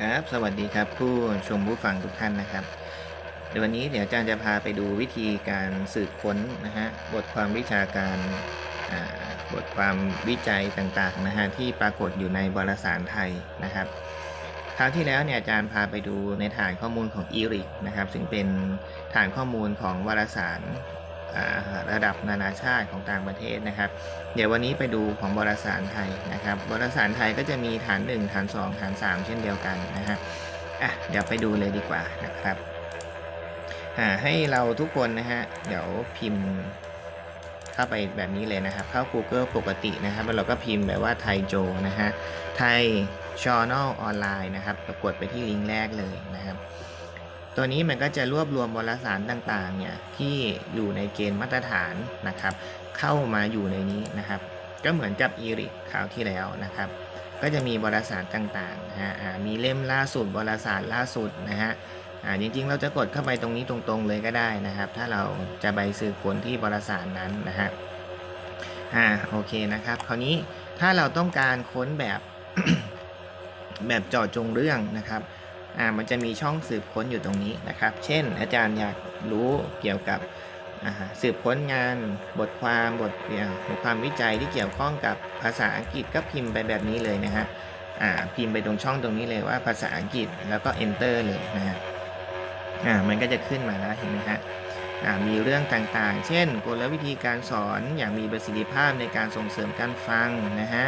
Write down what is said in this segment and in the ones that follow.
ครับ สวัสดีครับผู้ชมผู้ฟังทุกท่านนะครับเดี๋ยววันนี้เดี๋ยวอาจารย์จะพาไปดูวิธีการสืบค้นนะฮะบทความวิชาการอ่าบทความวิจัยต่างๆนะฮะที่ปรากฏอยู่ในวารสารไทยนะครับคราวที่แล้วเนี่ยอาจารย์พาไปดูในฐานข้อมูลของอีริกนะครับซึ่งเป็นฐานข้อมูลของวารสาร ระดับนานาชาติของต่างประเทศนะครับ เดี๋ยววันนี้ไปดูของวารสารไทยนะครับวารสารไทยก็จะมีฐาน 1 ฐาน 2 ฐาน 3 เช่นเดียวกันนะฮะอะเดี๋ยวไปดูเลยดีกว่านะครับอ่าให้เราทุกคนนะฮะเดี๋ยวพิมพ์เข้าไปแบบนี้เลยนะครับ เข้า Google ปกตินะครับแล้วเราก็พิมพ์แบบว่าไทยโจนะฮะไทย Journal ออนไลน์นะครับกดไปที่ลิงก์แรกเลยนะครับ ตัวนี้มันก็จะรวบรวมวารสารต่างๆเนี่ยที่อยู่ในเกณฑ์มาตรฐานนะครับ เข้ามาอยู่ในนี้นะครับ ก็เหมือนกับอีริกคราวที่แล้วนะครับ ก็จะมีวารสารต่างๆนะฮะมีเล่มล่าสุดวารสารล่าสุดนะฮะอ่าจริงๆ เราจะกดเข้าไปตรงนี้ตรงๆเลยก็ได้นะครับ ถ้าเราจะไปสืบค้นที่วารสารนั้นนะฮะอ่าโอเคนะครับ คราวนี้ถ้าเราต้องการค้นแบบแบบเจาะจงเรื่องนะครับ อ่ามันจะมีช่องสืบค้นอยู่ตรงนี้นะครับ เช่น อาจารย์อยากรู้เกี่ยวกับอ่าสืบค้นงานบทความบทเรียนบทความวิจัยที่เกี่ยวข้องกับภาษาอังกฤษก็พิมพ์ไปแบบนี้เลยนะฮะอ่าพิมพ์ไปตรงช่องตรงนี้เลยว่าภาษาอังกฤษแล้วก็ enter เลยนะฮะอ่ามันก็จะขึ้นมาแล้วเห็นไหมฮะอ่ามีเรื่องต่างๆ เช่น กลวิธีการสอนอย่างมีประสิทธิภาพในการส่งเสริมการฟังนะฮะ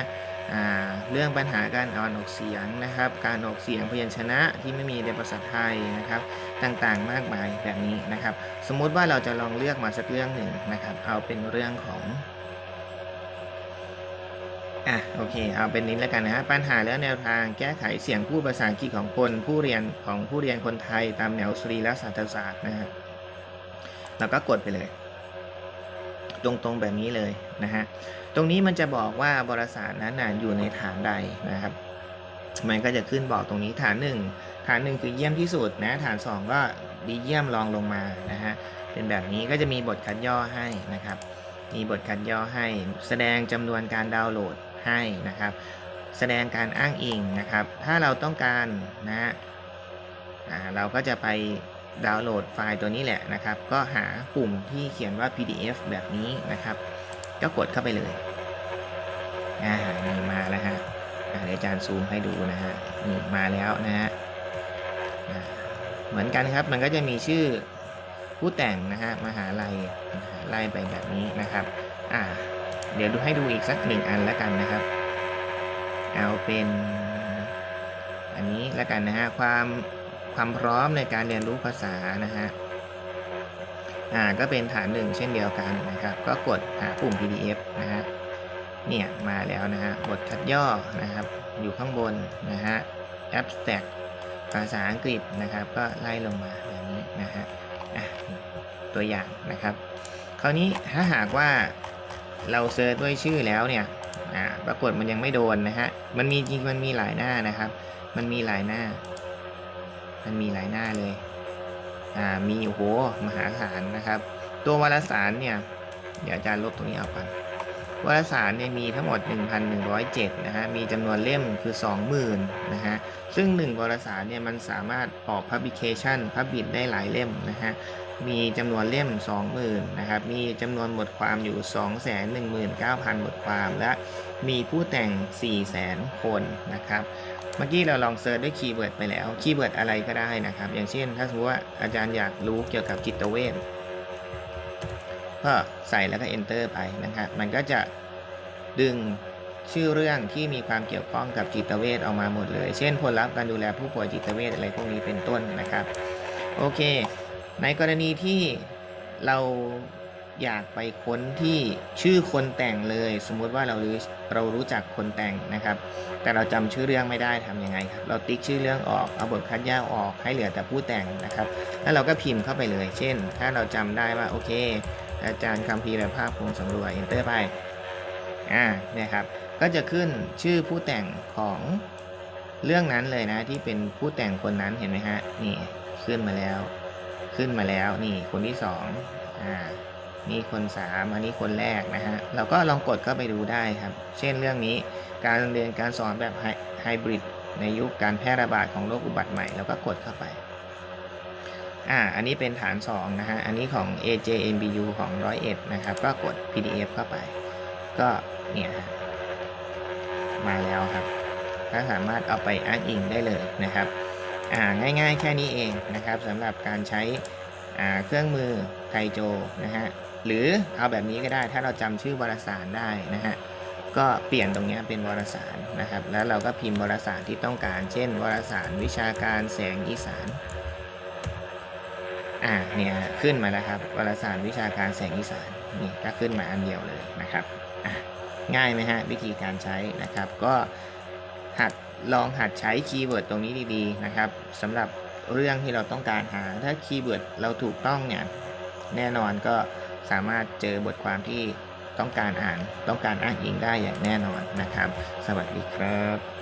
เรื่องปัญหาการอ่านออกเสียงนะครับ การออกเสียงพยัญชนะที่ไม่มีในภาษาไทยนะครับ ต่างๆมากมายแบบนี้นะครับ สมมุติว่าเราจะลองเลือกมาสักเรื่องหนึ่งนะครับ เอาเป็นเรื่องของอะโอเคเอาเป็นนี้แล้วกันนะฮะปัญหาและแนวทางแก้ไขเสียงพูดภาษาอังกฤษของคนผู้เรียนของผู้เรียนคนไทยตามแนวสตรีและศาสตรศาสตร์นะฮะเราก็กดไปเลย ตรงๆแบบนี้เลยนะฮะตรงนี้มันจะบอกว่าบริษัทนั้นนะอยู่ในฐานใดนะครับมันก็จะขึ้นบอกตรงนี้ฐานหนึ่งฐานหนึ่งคือเยี่ยมที่สุดนะฐาน 2 ก็ดีเยี่ยมรองลงมานะฮะเป็นแบบนี้ก็จะมีบทคัดย่อให้นะครับ มีบทคัดย่อให้แสดงจำนวนการดาวน์โหลดให้นะครับ แสดงการอ้างอิงนะครับ ถ้าเราต้องการนะฮะเราก็จะไป ดาวน์โหลดไฟล์ตัวนี้แหละนะครับ ก็หาปุ่มที่เขียนว่า PDF แบบนี้นะครับ ก็กดเข้าไปเลย อ่านี่มาแล้วฮะเดี๋ยวอาจารย์ซูมให้ดูนะฮะนี่มาแล้วนะฮะเหมือนกันครับ มันก็จะมีชื่อผู้แต่งนะฮะมหาลัยไล่ไปแบบนี้นะครับ อ่า เดี๋ยวดูให้ดูอีกสักหนึ่งอันแล้วกันนะครับ เอาเป็น อันนี้แล้วกันนะฮะความ ความพร้อมในการเรียนรู้ภาษานะฮะอ่าก็เป็นฐานหนึ่งเช่นเดียวกันนะครับ ก็กดหาปุ่ม PDF นะฮะเนี่ยมาแล้วนะฮะบทคัดย่อนะครับ อยู่ข้างบนนะฮะ abstract ภาษาอังกฤษนะครับ ก็ไล่ลงมาแบบนี้นะฮะอะตัวอย่างนะครับ คราวนี้ถ้าหากว่าเราเซิร์ชด้วยชื่อแล้วเนี่ยอ่าปรากฏมันยังไม่โดนนะฮะมันมีจริงมันมีหลายหน้านะครับ มันมีหลายหน้า มันมีหลายหน้าเลย อ่า มีโอ้โหมหาศาลนะครับ ตัววารสารเนี่ย เดี๋ยวอาจารย์ลบตรงนี้ออกก่อนวารสารเนี่ยมีทั้งหมด 1,107 นะฮะ มีจำนวนเล่มคือ 20,000 นะฮะ ซึ่ง 1 วารสารเนี่ยมันสามารถออก publication publish ได้หลายเล่มนะฮะ มีจำนวนเล่ม 20,000 นะครับ มีจำนวนบทความอยู่ 219,000 บทความและ มีผู้แต่ง 400,000คนนะครับ เมื่อกี้เราลองเซิร์ชด้วยคีย์เวิร์ดไปแล้ว คีย์เวิร์ดอะไรก็ได้นะครับ อย่างเช่น ถ้าสมมติว่าอาจารย์อยากรู้เกี่ยวกับจิตเวชก็ใส่แล้วก็ enter ไปนะครับ มันก็จะดึงชื่อเรื่องที่มีความเกี่ยวข้องกับจิตเวชออกมาหมดเลย เช่นผลลัพธ์การดูแลผู้ป่วยจิตเวชอะไรพวกนี้เป็นต้นนะครับ โอเค ในกรณีที่เรา อยากไปค้นที่ชื่อคนแต่งเลย สมมุติว่าเรารู้เรารู้จักคนแต่งนะครับ แต่เราจำชื่อเรื่องไม่ได้ทำยังไงครับ เราติ๊กชื่อเรื่องออกเอาบทคัดย่อออกให้เหลือแต่ผู้แต่งนะครับ แล้วเราก็พิมพ์เข้าไปเลย เช่น ถ้าเราจำได้ว่าโอเค อาจารย์คำพีร์และภาพพงศ์สำรวย enter ไปอ่าเนี่ยครับ ก็จะขึ้นชื่อผู้แต่งของเรื่องนั้นเลยนะที่เป็นผู้แต่งคนนั้นเห็นไหมฮะนี่ขึ้นมาแล้ว ขึ้นมาแล้วนี่คนที่สองอ่า นี่คนสามอันนี้คนแรกนะฮะ เราก็ลองกดเข้าไปดูได้ครับ เช่นเรื่องนี้การเรียนการสอนแบบไฮบริดในยุคการแพร่ระบาดของโรคอุบัติใหม่แล้วก็กดเข้าไป อ่า อันนี้เป็นฐาน 2 นะฮะ อันนี้ของ AJMBU ของ101นะครับ ก็กด PDF เข้าไป ก็เนี่ยฮะ มาแล้วครับ ก็สามารถเอาไปอ้างอิงได้เลยนะครับ อ่า ง่ายๆแค่นี้เองนะครับสำหรับการใช้อ่าเครื่องมือไทโจนะฮะ หรือเอาแบบนี้ก็ได้ถ้าเราจำชื่อวารสารได้นะฮะก็เปลี่ยนตรงนี้เป็นวารสารนะครับ แล้วเราก็พิมพ์วารสารที่ต้องการ เช่น วารสารวิชาการแสงอีสานอ่าเนี่ยขึ้นมาแล้วครับวารสารวิชาการแสงอีสานนี่ก็ขึ้นมาอันเดียวเลยนะครับอะง่ายไหมฮะวิธีการใช้นะครับ ก็หัดลองหัดใช้คีย์เวิร์ดตรงนี้ดีๆนะครับสำหรับเรื่องที่เราต้องการหาถ้าคีย์เวิร์ดเราถูกต้องเนี่ยแน่นอนก็ สามารถเจอบทความที่ต้องการอ่านต้องการอ้างอิงได้อย่างแน่นอนนะครับ สวัสดีครับ